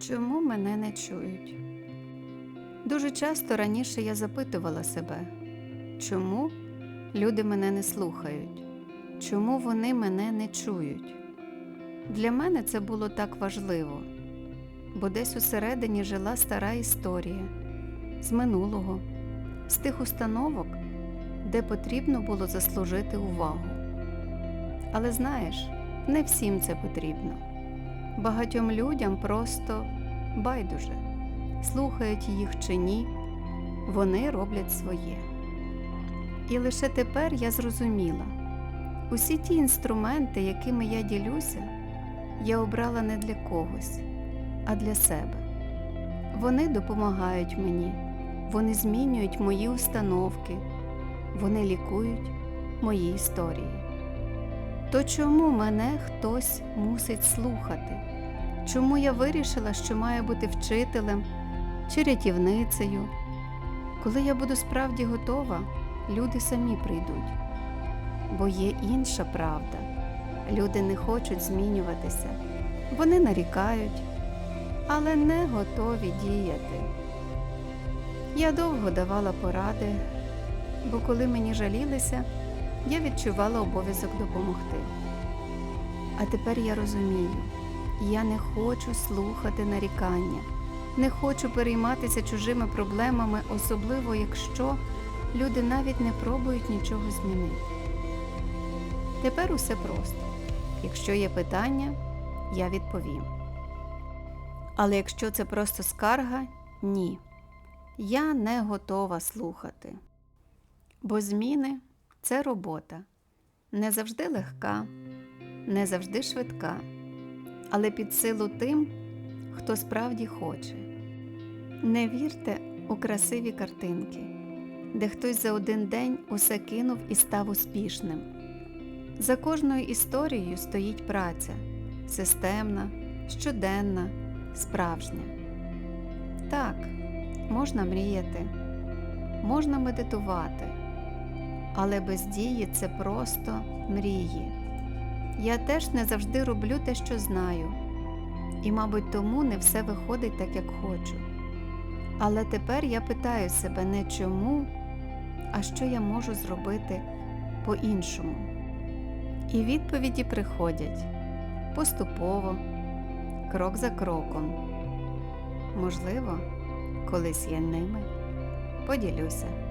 Чому мене не чують? Дуже часто раніше я запитувала себе, чому люди мене не слухають, чому вони мене не чують. Для мене це було так важливо, бо десь усередині жила стара історія з минулого, з тих установок, де потрібно було заслужити увагу. Але знаєш, не всім це потрібно. Багатьом людям просто байдуже, слухають їх чи ні, вони роблять своє. І лише тепер я зрозуміла, усі ті інструменти, якими я ділюся, я обрала не для когось, а для себе. Вони допомагають мені, вони змінюють мої установки, вони лікують мої історії. То чому мене хтось мусить слухати? Чому я вирішила, що маю бути вчителем чи рятівницею? Коли я буду справді готова, люди самі прийдуть. Бо є інша правда. Люди не хочуть змінюватися. Вони нарікають, але не готові діяти. Я довго давала поради, бо коли мені жалілися, я відчувала обов'язок допомогти. А тепер я розумію, я не хочу слухати нарікання, не хочу перейматися чужими проблемами, особливо якщо люди навіть не пробують нічого змінити. Тепер усе просто. Якщо є питання, я відповім. Але якщо це просто скарга, ні. Я не готова слухати. Бо зміни це робота. Не завжди легка, не завжди швидка, але під силу тим, хто справді хоче. Не вірте у красиві картинки, де хтось за один день усе кинув і став успішним. За кожною історією стоїть праця системна, щоденна, справжня. Так, можна мріяти, можна медитувати, але без дії це просто мрії. Я теж не завжди роблю те, що знаю, і, мабуть, тому не все виходить так, як хочу. Але тепер я питаю себе не чому, а що я можу зробити по-іншому. І відповіді приходять поступово, крок за кроком. Можливо, колись я ними поділюся.